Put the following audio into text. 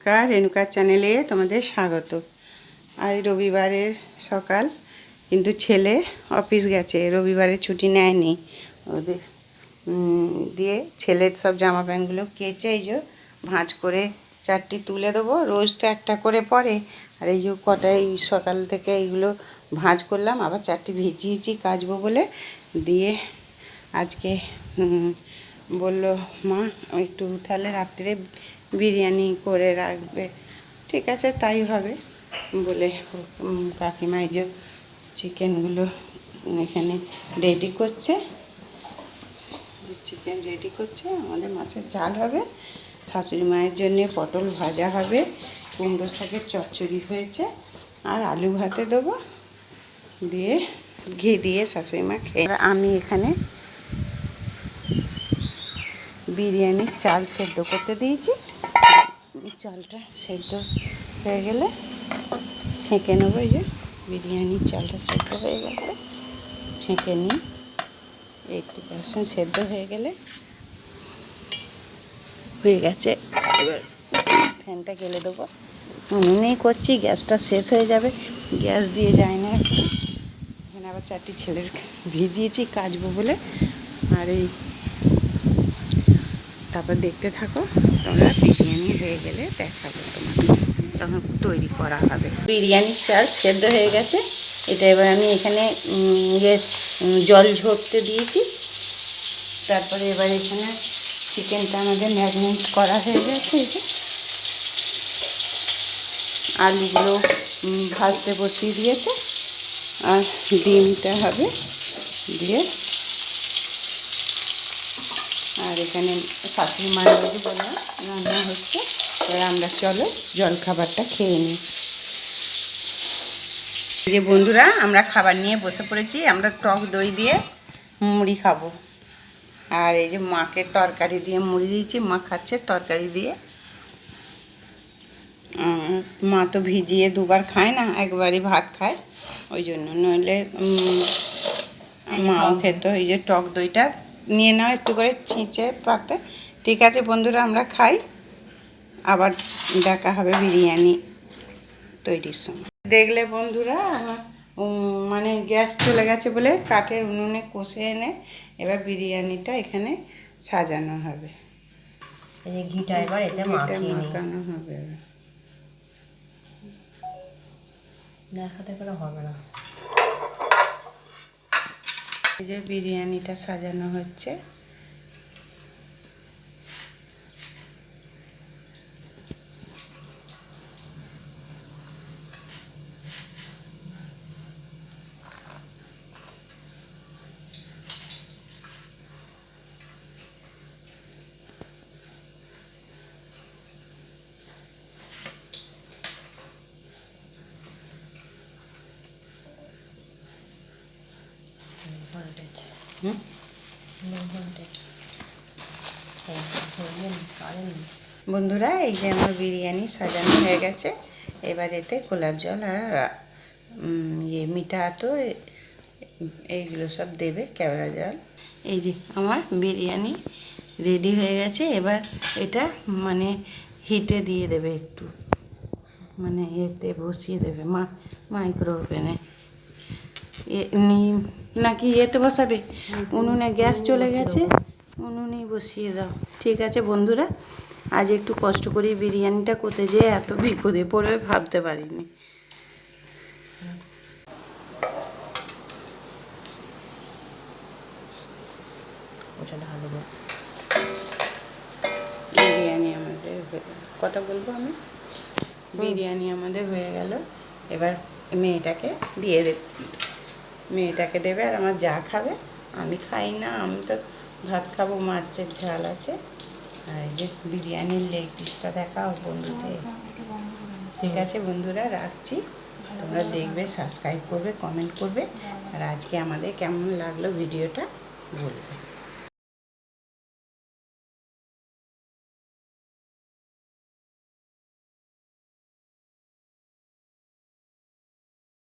নমস্কার রেণুকার চ্যানেলে তোমাদের স্বাগত। আজ রবিবারের সকাল, কিন্তু ছেলে অফিস গেছে, রবিবারে ছুটি নেয়নি। ওদের দিয়ে ছেলের সব জামা প্যান্টগুলো কেচে এই যে ভাঁজ করে চারটি তুলে দেবো। রোজ তো একটা করে পরে, আর এই যে কটা এই সকাল থেকে এইগুলো ভাঁজ করলাম, আবার চারটি ভিজিয়েছি কাচবো বলে। দিয়ে আজকে বলল, মা, একটু তাহলে রাত্রে বিরিয়ানি করে রাখবে। ঠিক আছে, তাই হবে। বলে কাকিমা এই যে চিকেনগুলো এখানে রেডি করছে। চিকেন রেডি করছে, আমাদের মাছের ঝাল হবে। শাশুড়ি মায়ের জন্যে পটল ভাজা হবে, কুমড়ো শাকের চচ্চড়ি হয়েছে, আর আলু ভাতে দেবো। দিয়ে ঘি দিয়ে শাশুড়ি মা খেয়ে আমি এখানে বিরিয়ানির চাল সেদ্ধ করতে দিয়েছি। চালটা সেদ্ধ হয়ে গেলে ছেঁকে নেব, এই যে বিরিয়ানির চালটা সেদ্ধ হয়ে গেলে ছেঁকে নিই এইটটি পার্সেন্ট সেদ্ধ হয়ে গেলে হয়ে গেছে। এবার ফ্যানটা গেলে দেবো। উনুনেই করছি, গ্যাসটা শেষ হয়ে যাবে, গ্যাস দিয়ে যায় না এখানে আবার চারটি ছেলের ভিজিয়েছি, কাচবো বলে। আর এই তারপর দেখতে থাকো, তোমরা বিরিয়ানি হয়ে গেলে দেখাবো তোমাদের তখন তৈরি করা হবে। বিরিয়ানির চাল সেদ্ধ হয়ে গেছে। এটা এবার আমি এখানে ইয়ে জল ঝরতে দিয়েছি। তারপরে এবার এখানে চিকেনটা আমাদের ম্যারিনেট করা হয়ে গেছে। এই যে আলুগুলো ভাজতে বসিয়ে দিয়েছে। আর ডিমটা হবে দিয়ে আর এখানে শাশুড়ি মায়ের বাড়ি বললাম রান্না হচ্ছে। এবার আমরা চলো জল খাবারটা খেয়ে নিই। যে বন্ধুরা আমরা খাবার নিয়ে বসে পড়েছি। আমরা টক দই দিয়ে মুড়ি খাব। আর এই যে মাকে তরকারি দিয়ে মুড়ি দিয়েছি। মা খাচ্ছে তরকারি দিয়ে। মা তো ভিজিয়ে দুবার খায় না একবারই ভাত খায়। ওই জন্য। নইলে মাও খেত। এই যে টক দইটা নিয়ে নাও একটু করে ছিঁচে পাতে। ঠিক আছে বন্ধুরা আমরা খাই। আবার দেখা হবে বিরিয়ানি তৈরির সময়। দেখলে বন্ধুরা আমার মানে গ্যাস চলে গেছে বলে কাঠের উনুনে কষে এনে এবার বিরিয়ানিটা এখানে সাজানো হবে। এই যে ঘিটা এবার এতে মাখিয়ে মাখানো হবে। দেখাতে করে হবে না। এই যে বিরিয়ানিটা সাজানো হচ্ছে। Voltage hmm low voltage current বন্ধুরা এই যে আমার বিরিয়ানি সাজানো হয়ে গেছে। এবার এতে গোলাপ জল আর ইয়ে মিঠা আতর এইগুলো সব দেবে কেওড়া জল। এই যে আমার বিরিয়ানি রেডি হয়ে গেছে। এবার এটা মানে হিটে দিয়ে দেবে একটু। মানে এতে বসিয়ে দেবে মা মাইক্রো ওভেনে নাকি এতে বসাবে? উনুনে গ্যাস চলে গেছে। উনুনেই বসিয়ে দাও। ঠিক আছে বন্ধুরা আজ একটু কষ্ট করে বিরিয়ানিটা করতে যেয়ে এত বিপদে পড়বে ভাবতে পারিনি। বিরিয়ানি আমাদের কথা বলব আমি? বিরিয়ানি আমাদের হয়ে গেল। এবার মেয়েটাকে দিয়ে দেবে। মেয়েটাকে দেবে আর আমার যা খাবে। আমি খাই না আমি তো ভাত খাব মাছের ঝাল আছে। আর এই যে বিরিয়ানির লেগ পিসটা দেখাও বন্ধুদের। ঠিক আছে বন্ধুরা রাখছি। তোমরা দেখবে সাবস্ক্রাইব করবে কমেন্ট করবে। আর আজকে আমাদের কেমন লাগল ভিডিওটা বলবে।